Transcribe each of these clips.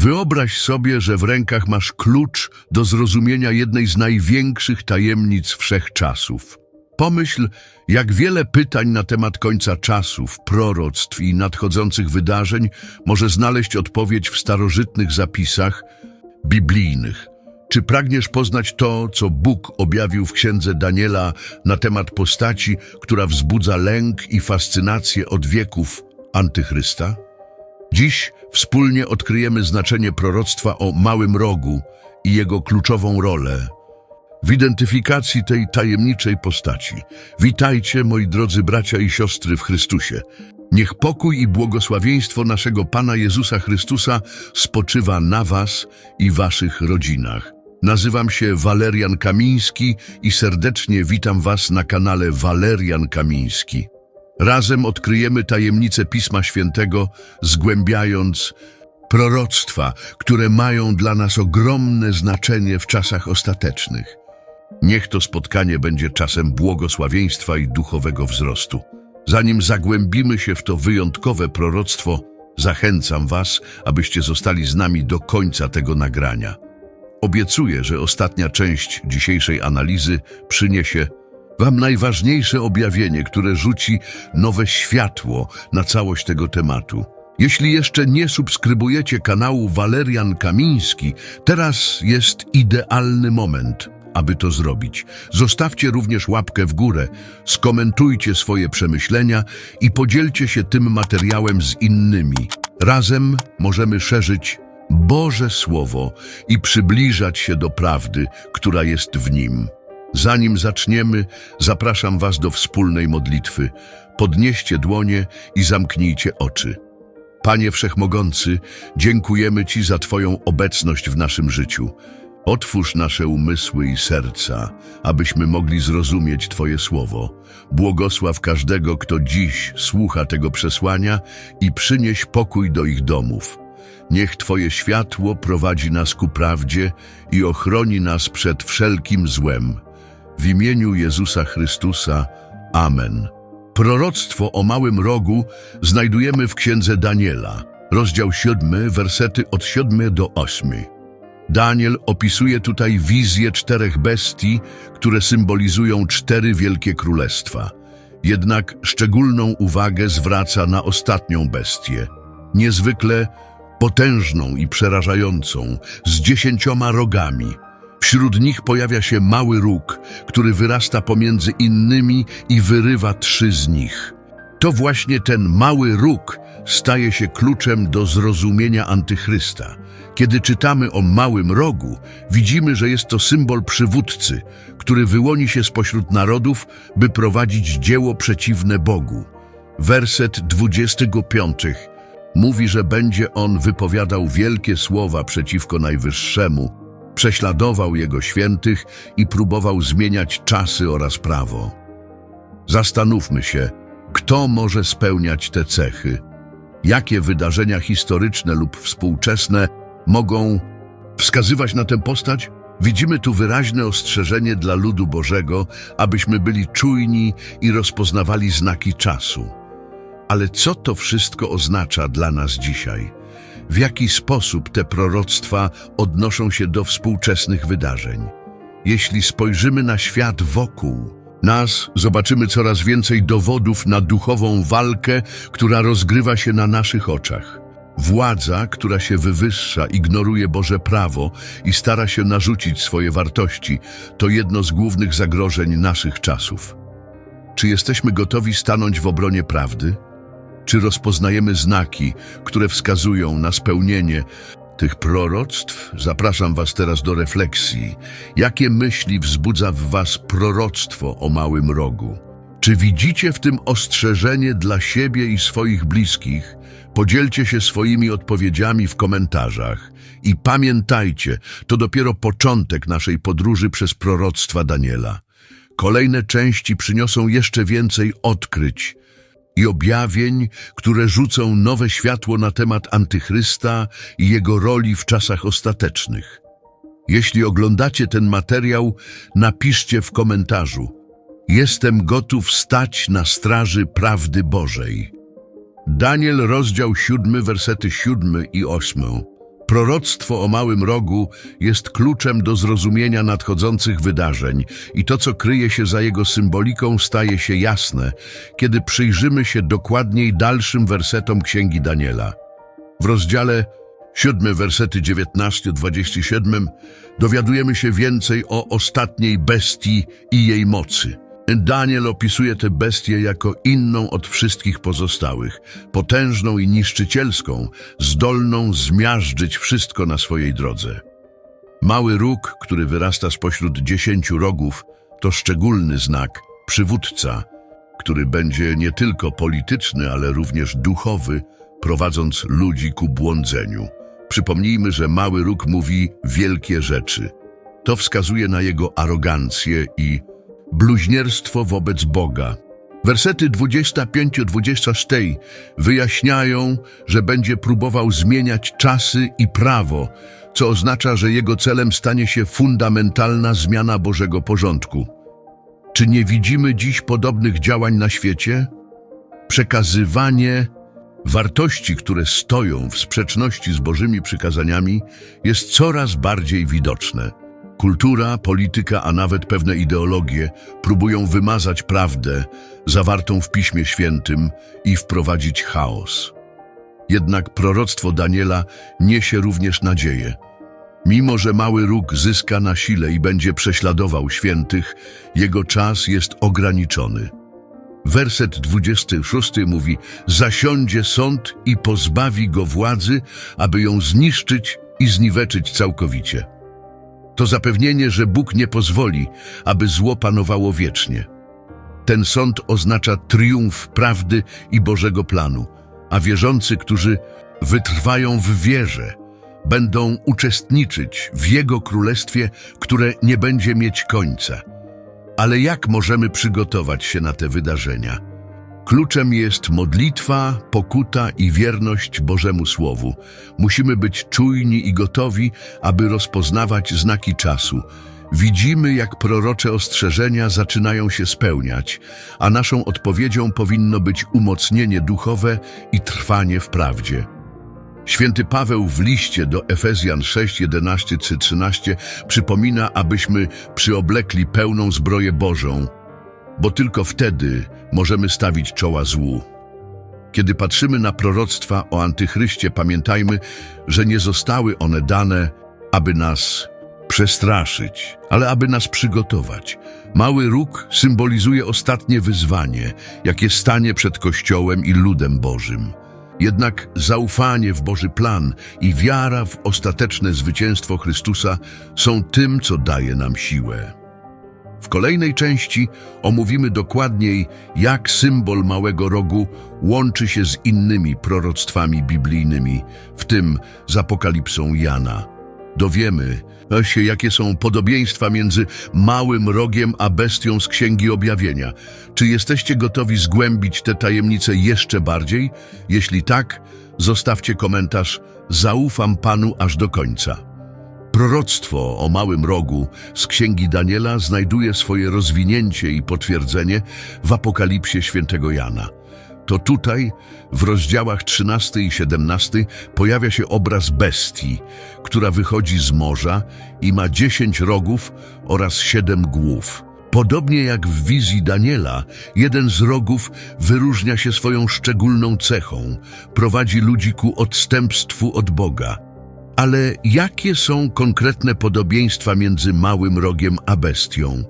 Wyobraź sobie, że w rękach masz klucz do zrozumienia jednej z największych tajemnic wszechczasów. Pomyśl, jak wiele pytań na temat końca czasów, proroctw i nadchodzących wydarzeń może znaleźć odpowiedź w starożytnych zapisach biblijnych. Czy pragniesz poznać to, co Bóg objawił w księdze Daniela na temat postaci, która wzbudza lęk i fascynację od wieków antychrysta? Dziś wspólnie odkryjemy znaczenie proroctwa o małym rogu i jego kluczową rolę w identyfikacji tej tajemniczej postaci. Witajcie, moi drodzy bracia i siostry w Chrystusie. Niech pokój i błogosławieństwo naszego Pana Jezusa Chrystusa spoczywa na Was i Waszych rodzinach. Nazywam się Walerian Kamiński i serdecznie witam Was na kanale Walerian Kamiński. Razem odkryjemy tajemnice Pisma Świętego, zgłębiając proroctwa, które mają dla nas ogromne znaczenie w czasach ostatecznych. Niech to spotkanie będzie czasem błogosławieństwa i duchowego wzrostu. Zanim zagłębimy się w to wyjątkowe proroctwo, zachęcam Was, abyście zostali z nami do końca tego nagrania. Obiecuję, że ostatnia część dzisiejszej analizy przyniesie Wam najważniejsze objawienie, które rzuci nowe światło na całość tego tematu. Jeśli jeszcze nie subskrybujecie kanału Walerian Kamiński, teraz jest idealny moment, aby to zrobić. Zostawcie również łapkę w górę, skomentujcie swoje przemyślenia i podzielcie się tym materiałem z innymi. Razem możemy szerzyć Boże Słowo i przybliżać się do prawdy, która jest w nim. Zanim zaczniemy, zapraszam Was do wspólnej modlitwy. Podnieście dłonie i zamknijcie oczy. Panie Wszechmogący, dziękujemy Ci za Twoją obecność w naszym życiu. Otwórz nasze umysły i serca, abyśmy mogli zrozumieć Twoje słowo. Błogosław każdego, kto dziś słucha tego przesłania i przynieś pokój do ich domów. Niech Twoje światło prowadzi nas ku prawdzie i ochroni nas przed wszelkim złem. W imieniu Jezusa Chrystusa. Amen. Proroctwo o małym rogu znajdujemy w księdze Daniela, rozdział 7, wersety od 7 do 8. Daniel opisuje tutaj wizję czterech bestii, które symbolizują cztery wielkie królestwa. Jednak szczególną uwagę zwraca na ostatnią bestię, niezwykle potężną i przerażającą, z dziesięcioma rogami. Wśród nich pojawia się mały róg, który wyrasta pomiędzy innymi i wyrywa trzy z nich. To właśnie ten mały róg staje się kluczem do zrozumienia antychrysta. Kiedy czytamy o małym rogu, widzimy, że jest to symbol przywódcy, który wyłoni się spośród narodów, by prowadzić dzieło przeciwne Bogu. Werset 25 mówi, że będzie on wypowiadał wielkie słowa przeciwko Najwyższemu, prześladował jego świętych i próbował zmieniać czasy oraz prawo. Zastanówmy się, kto może spełniać te cechy, jakie wydarzenia historyczne lub współczesne mogą wskazywać na tę postać? Widzimy tu wyraźne ostrzeżenie dla ludu Bożego, abyśmy byli czujni i rozpoznawali znaki czasu. Ale co to wszystko oznacza dla nas dzisiaj? W jaki sposób te proroctwa odnoszą się do współczesnych wydarzeń? Jeśli spojrzymy na świat wokół nas, zobaczymy coraz więcej dowodów na duchową walkę, która rozgrywa się na naszych oczach. Władza, która się wywyższa, ignoruje Boże prawo i stara się narzucić swoje wartości, to jedno z głównych zagrożeń naszych czasów. Czy jesteśmy gotowi stanąć w obronie prawdy? Czy rozpoznajemy znaki, które wskazują na spełnienie tych proroctw? Zapraszam Was teraz do refleksji. Jakie myśli wzbudza w Was proroctwo o małym rogu? Czy widzicie w tym ostrzeżenie dla siebie i swoich bliskich? Podzielcie się swoimi odpowiedziami w komentarzach. I pamiętajcie, to dopiero początek naszej podróży przez proroctwa Daniela. Kolejne części przyniosą jeszcze więcej odkryć i objawień, które rzucą nowe światło na temat antychrysta i jego roli w czasach ostatecznych. Jeśli oglądacie ten materiał, napiszcie w komentarzu Jestem gotów stać na straży prawdy Bożej. Daniel, rozdział 7, wersety 7 i 8. Proroctwo o małym rogu jest kluczem do zrozumienia nadchodzących wydarzeń i to, co kryje się za jego symboliką, staje się jasne, kiedy przyjrzymy się dokładniej dalszym wersetom Księgi Daniela. W rozdziale 7, wersety 19-27 dowiadujemy się więcej o ostatniej bestii i jej mocy. Daniel opisuje tę bestię jako inną od wszystkich pozostałych, potężną i niszczycielską, zdolną zmiażdżyć wszystko na swojej drodze. Mały róg, który wyrasta spośród dziesięciu rogów, to szczególny znak, przywódca, który będzie nie tylko polityczny, ale również duchowy, prowadząc ludzi ku błądzeniu. Przypomnijmy, że mały róg mówi wielkie rzeczy. To wskazuje na jego arogancję i bluźnierstwo wobec Boga. Wersety 25-26 wyjaśniają, że będzie próbował zmieniać czasy i prawo, co oznacza, że jego celem stanie się fundamentalna zmiana Bożego porządku. Czy nie widzimy dziś podobnych działań na świecie? Przekazywanie wartości, które stoją w sprzeczności z Bożymi przykazaniami, jest coraz bardziej widoczne. Kultura, polityka, a nawet pewne ideologie próbują wymazać prawdę zawartą w Piśmie Świętym i wprowadzić chaos. Jednak proroctwo Daniela niesie również nadzieję. Mimo, że mały róg zyska na sile i będzie prześladował świętych, jego czas jest ograniczony. Werset 26 mówi: Zasiądzie sąd i pozbawi go władzy, aby ją zniszczyć i zniweczyć całkowicie. To zapewnienie, że Bóg nie pozwoli, aby zło panowało wiecznie. Ten sąd oznacza triumf prawdy i Bożego planu, a wierzący, którzy wytrwają w wierze, będą uczestniczyć w Jego królestwie, które nie będzie mieć końca. Ale jak możemy przygotować się na te wydarzenia? Kluczem jest modlitwa, pokuta i wierność Bożemu Słowu. Musimy być czujni i gotowi, aby rozpoznawać znaki czasu. Widzimy, jak prorocze ostrzeżenia zaczynają się spełniać, a naszą odpowiedzią powinno być umocnienie duchowe i trwanie w prawdzie. Święty Paweł w liście do Efezjan 6, 11 czy 13 przypomina, abyśmy przyoblekli pełną zbroję Bożą, bo tylko wtedy możemy stawić czoła złu. Kiedy patrzymy na proroctwa o antychryście, pamiętajmy, że nie zostały one dane, aby nas przestraszyć, ale aby nas przygotować. Mały róg symbolizuje ostatnie wyzwanie, jakie stanie przed Kościołem i ludem Bożym. Jednak zaufanie w Boży plan i wiara w ostateczne zwycięstwo Chrystusa są tym, co daje nam siłę. W kolejnej części omówimy dokładniej, jak symbol małego rogu łączy się z innymi proroctwami biblijnymi, w tym z Apokalipsą Jana. Dowiemy się, jakie są podobieństwa między małym rogiem a bestią z Księgi Objawienia. Czy jesteście gotowi zgłębić te tajemnice jeszcze bardziej? Jeśli tak, zostawcie komentarz Zaufam Panu aż do końca. Proroctwo o małym rogu z Księgi Daniela znajduje swoje rozwinięcie i potwierdzenie w Apokalipsie świętego Jana. To tutaj, w rozdziałach 13 i 17, pojawia się obraz bestii, która wychodzi z morza i ma dziesięć rogów oraz siedem głów. Podobnie jak w wizji Daniela, jeden z rogów wyróżnia się swoją szczególną cechą, prowadzi ludzi ku odstępstwu od Boga. Ale jakie są konkretne podobieństwa między małym rogiem a bestią?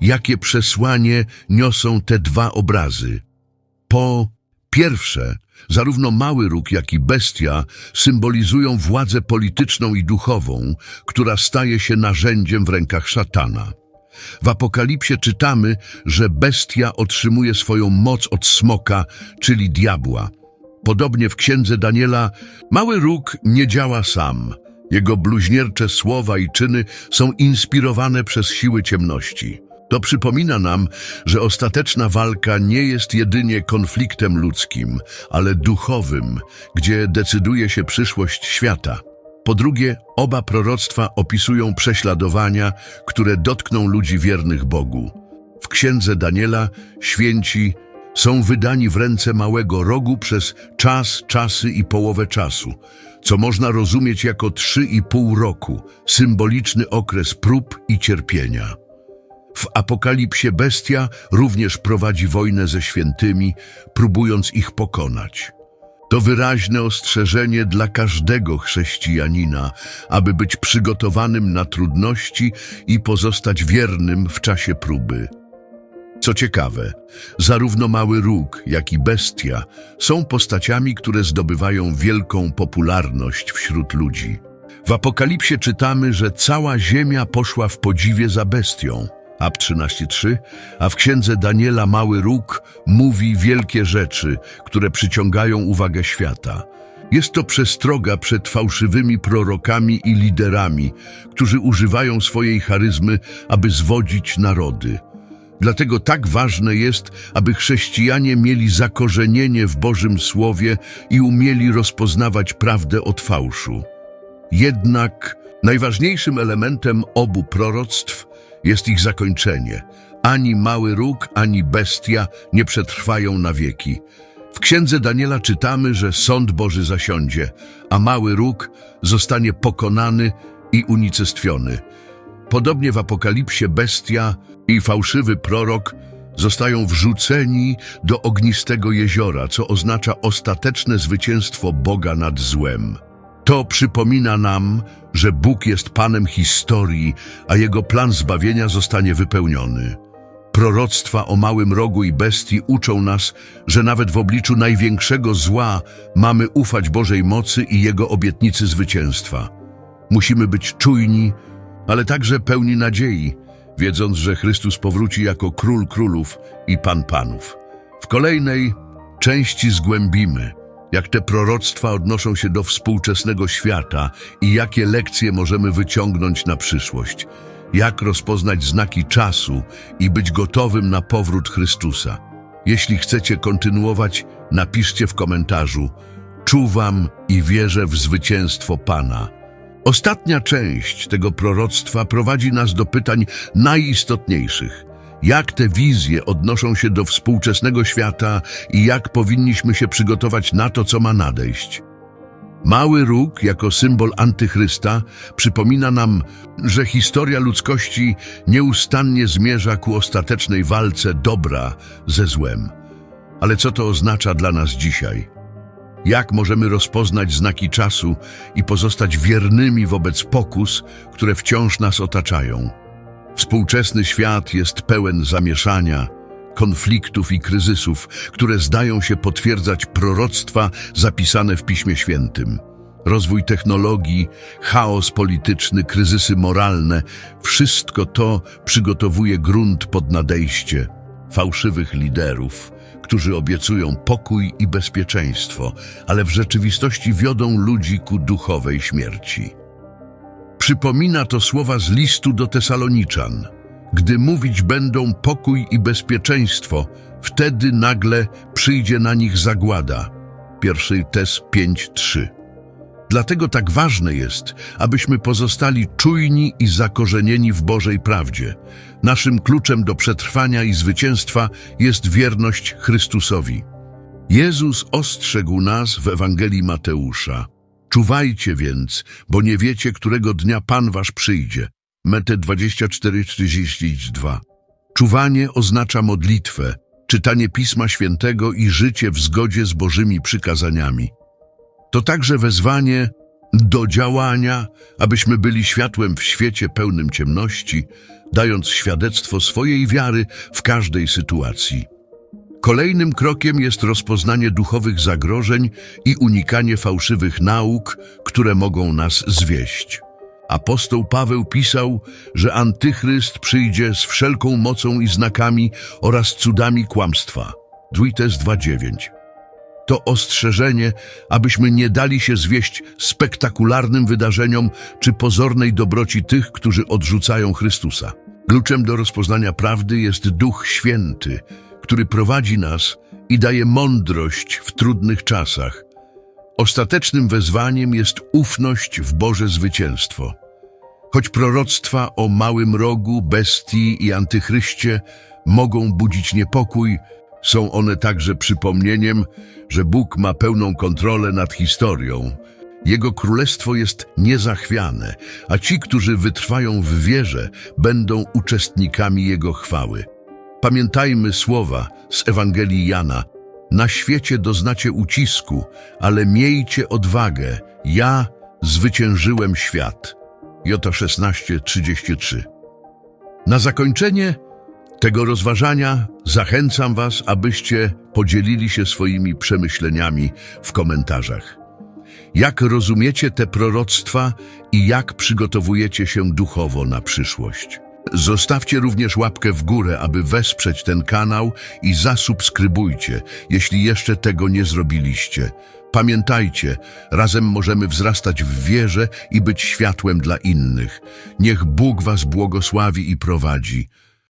Jakie przesłanie niosą te dwa obrazy? Po pierwsze, zarówno mały róg, jak i bestia symbolizują władzę polityczną i duchową, która staje się narzędziem w rękach szatana. W Apokalipsie czytamy, że bestia otrzymuje swoją moc od smoka, czyli diabła. Podobnie w księdze Daniela, mały róg nie działa sam. Jego bluźniercze słowa i czyny są inspirowane przez siły ciemności. To przypomina nam, że ostateczna walka nie jest jedynie konfliktem ludzkim, ale duchowym, gdzie decyduje się przyszłość świata. Po drugie, oba proroctwa opisują prześladowania, które dotkną ludzi wiernych Bogu. W księdze Daniela święci są wydani w ręce małego rogu przez czas, czasy i połowę czasu, co można rozumieć jako trzy i pół roku, symboliczny okres prób i cierpienia. W Apokalipsie bestia również prowadzi wojnę ze świętymi, próbując ich pokonać. To wyraźne ostrzeżenie dla każdego chrześcijanina, aby być przygotowanym na trudności i pozostać wiernym w czasie próby. Co ciekawe, zarówno Mały Róg, jak i Bestia są postaciami, które zdobywają wielką popularność wśród ludzi. W Apokalipsie czytamy, że cała ziemia poszła w podziwie za bestią. Ab 13.3, a w księdze Daniela Mały Róg mówi wielkie rzeczy, które przyciągają uwagę świata. Jest to przestroga przed fałszywymi prorokami i liderami, którzy używają swojej charyzmy, aby zwodzić narody. Dlatego tak ważne jest, aby chrześcijanie mieli zakorzenienie w Bożym Słowie i umieli rozpoznawać prawdę od fałszu. Jednak najważniejszym elementem obu proroctw jest ich zakończenie. Ani mały róg, ani bestia nie przetrwają na wieki. W księdze Daniela czytamy, że sąd Boży zasiądzie, a mały róg zostanie pokonany i unicestwiony. Podobnie w Apokalipsie bestia i fałszywy prorok zostają wrzuceni do ognistego jeziora, co oznacza ostateczne zwycięstwo Boga nad złem. To przypomina nam, że Bóg jest Panem historii, a Jego plan zbawienia zostanie wypełniony. Proroctwa o małym rogu i bestii uczą nas, że nawet w obliczu największego zła mamy ufać Bożej mocy i Jego obietnicy zwycięstwa. Musimy być czujni, ale także pełni nadziei, wiedząc, że Chrystus powróci jako Król Królów i Pan Panów. W kolejnej części zgłębimy, jak te proroctwa odnoszą się do współczesnego świata i jakie lekcje możemy wyciągnąć na przyszłość. Jak rozpoznać znaki czasu i być gotowym na powrót Chrystusa. Jeśli chcecie kontynuować, napiszcie w komentarzu Czuwam i wierzę w zwycięstwo Pana. Ostatnia część tego proroctwa prowadzi nas do pytań najistotniejszych. Jak te wizje odnoszą się do współczesnego świata i jak powinniśmy się przygotować na to, co ma nadejść? Mały róg jako symbol antychrysta przypomina nam, że historia ludzkości nieustannie zmierza ku ostatecznej walce dobra ze złem. Ale co to oznacza dla nas dzisiaj? Jak możemy rozpoznać znaki czasu i pozostać wiernymi wobec pokus, które wciąż nas otaczają? Współczesny świat jest pełen zamieszania, konfliktów i kryzysów, które zdają się potwierdzać proroctwa zapisane w Piśmie Świętym. Rozwój technologii, chaos polityczny, kryzysy moralne wszystko to przygotowuje grunt pod nadejście fałszywych liderów, którzy obiecują pokój i bezpieczeństwo, ale w rzeczywistości wiodą ludzi ku duchowej śmierci. Przypomina to słowa z listu do Tesaloniczan. Gdy mówić będą pokój i bezpieczeństwo, wtedy nagle przyjdzie na nich zagłada. 1 Tes 5:3. Dlatego tak ważne jest, abyśmy pozostali czujni i zakorzenieni w Bożej prawdzie. Naszym kluczem do przetrwania i zwycięstwa jest wierność Chrystusowi. Jezus ostrzegł nas w Ewangelii Mateusza. Czuwajcie więc, bo nie wiecie, którego dnia Pan wasz przyjdzie. Mete 24:32. Czuwanie oznacza modlitwę, czytanie Pisma Świętego i życie w zgodzie z Bożymi przykazaniami. To także wezwanie do działania, abyśmy byli światłem w świecie pełnym ciemności, dając świadectwo swojej wiary w każdej sytuacji. Kolejnym krokiem jest rozpoznanie duchowych zagrożeń i unikanie fałszywych nauk, które mogą nas zwieść. Apostoł Paweł pisał, że antychryst przyjdzie z wszelką mocą i znakami oraz cudami kłamstwa. 2 2.9 to ostrzeżenie, abyśmy nie dali się zwieść spektakularnym wydarzeniom czy pozornej dobroci tych, którzy odrzucają Chrystusa. Kluczem do rozpoznania prawdy jest Duch Święty, który prowadzi nas i daje mądrość w trudnych czasach. Ostatecznym wezwaniem jest ufność w Boże zwycięstwo. Choć proroctwa o małym rogu, bestii i antychryście mogą budzić niepokój, Są one także przypomnieniem, że Bóg ma pełną kontrolę nad historią. Jego królestwo jest niezachwiane, a ci, którzy wytrwają w wierze, będą uczestnikami Jego chwały. Pamiętajmy słowa z Ewangelii Jana. Na świecie doznacie ucisku, ale miejcie odwagę. Ja zwyciężyłem świat. Jota 16:33. Na zakończenie tego rozważania zachęcam Was, abyście podzielili się swoimi przemyśleniami w komentarzach. Jak rozumiecie te proroctwa i jak przygotowujecie się duchowo na przyszłość? Zostawcie również łapkę w górę, aby wesprzeć ten kanał i zasubskrybujcie, jeśli jeszcze tego nie zrobiliście. Pamiętajcie, razem możemy wzrastać w wierze i być światłem dla innych. Niech Bóg Was błogosławi i prowadzi.